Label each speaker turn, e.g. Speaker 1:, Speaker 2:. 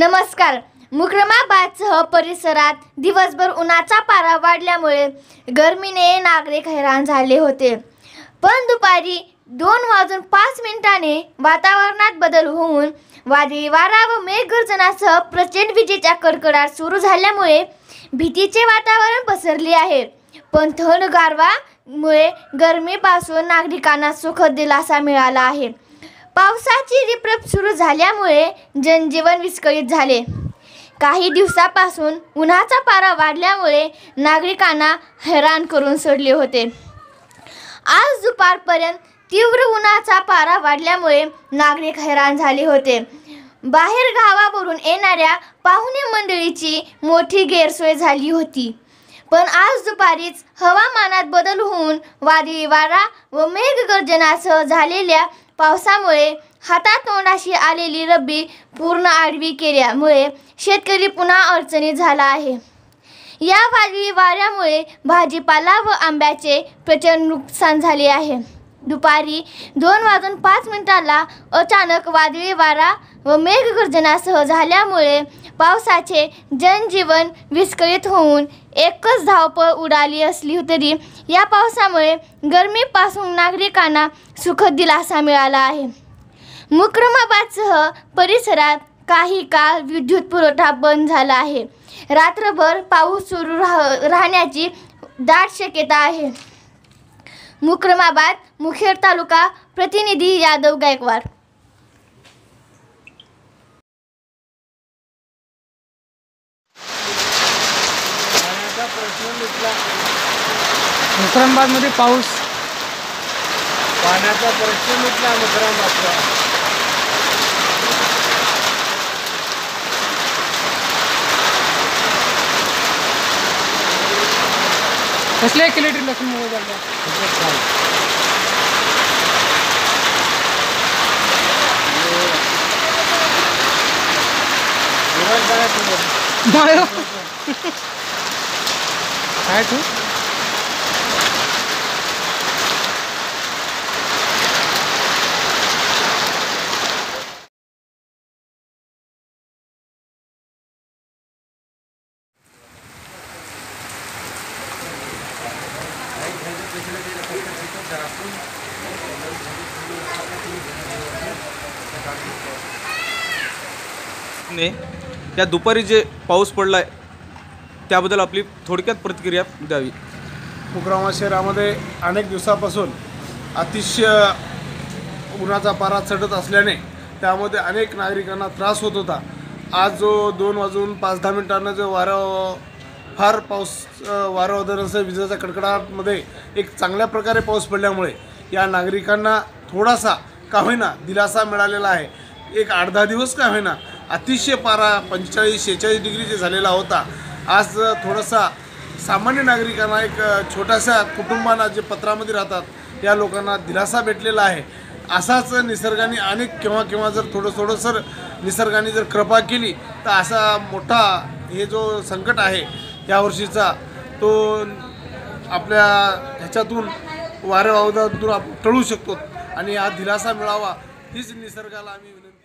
Speaker 1: नमस्कार. मुक्रमाबादसह परिसरात दिवसभर उन्हाचा पारा वाढल्यामुळे गर्मीने नागरिक हैराण झाले होते. पण दुपारी दोन वाजून पाच मिनिटाने वातावरणात बदल होऊन वादळी वारा व मेघगर्जनासह प्रचंड विजेचा कडकडाट सुरू झाल्यामुळे भीतीचे वातावरण पसरले आहे. पण थंड गारवामुळे गरमीपासून नागरिकांना सुखद दिलासा मिळाला आहे. पावसाची रिपरप सुरू झाल्यामुळे जनजीवन विस्कळीत झाले. काही दिवसापासून उन्हाचा पारा वाढल्यामुळे नागरिकांना हैराण करून सोडले होते. आज दुपारपर्यंत तीव्र उन्हाचा पारा वाढल्यामुळे नागरिक हैराण झाले होते. बाहेर गावावरून येणाऱ्या पाहुणे मंडळीची मोठी गैरसोय झाली होती. पण आज दुपारीच हवामानात बदल होऊन वादळी वारा व मेघगर्जनासह झालेल्या पावसामुळे हातातोंडाशी आलेली रब्बी पूर्ण आडवी केल्यामुळे शेतकरी पुन्हा अडचणीत झाला आहे. या वादळी वाऱ्यामुळे भाजीपाला व आंब्याचे प्रचंड नुकसान झाले आहे. दुपारी दोन वाजून पाच मिनिटाला अचानक वादळी वारा व मेघगर्जनासह झाल्यामुळे पावसाचे जनजीवन विस्कळीत होऊन एकच धावपळ उडाली असली तरी या पावसामुळे गरमीपासून नागरिकांना सुखद दिलासा मिळाला आहे. मुक्रमाबादसह परिसरात काही काळ विद्युत पुरवठा बंद झाला आहे. रात्रभर पाऊस सुरू राह राहण्याची दाट शक्यता आहे. मुक्रमाबाद मुखेड तालुका प्रतिनिधी यादव गायकवाड.
Speaker 2: उस्मानाबादमध्ये पाऊस.
Speaker 3: पाण्याचा प्रश्न मिटला
Speaker 2: कसले एक किलोमीटर लसूण मोबाईल झाला मायो
Speaker 4: ने या दुपारी जे पाऊस पडला आहे त्याबद्दल आपली थोडक्यात प्रतिक्रिया द्यावी.
Speaker 3: मुकरामा शहरामध्ये अनेक दिवसापासून अतिशय उन्हाचा पारा चढत असल्याने त्यामध्ये अनेक नागरिकांना त्रास होत होता. आज जो दोन वाजून पाच दहा मिनिटांना जो वारं फार पाऊस वारं वगैरे विजेच्या कडकडाटमध्ये एक चांगल्या प्रकारे पाऊस पडल्यामुळे या नागरिकांना थोडासा का होईना दिलासा मिळालेला आहे. एक आठ दहा दिवस का होईना अतिशय पारा पंचेचाळीस शेहेचाळीस डिग्री जे झालेला होता. आज थोडासा सामान्य नागरिकांना एक छोट्याशा कुटुंबांना जे पत्रामध्ये राहतात या लोकांना दिलासा भेटलेला आहे. असाच निसर्गाने अनेक केव्हा केव्हा जर थोडं थोडं सर निसर्गाने जर कृपा केली तर असा मोठा हे जो संकट आहे यावर्षीचा तो आपल्या ह्याच्यातून वाऱ्या वावदातून आपण टळू शकतो. आणि हा दिलासा मिळावा हीच निसर्गाला आम्ही विनंती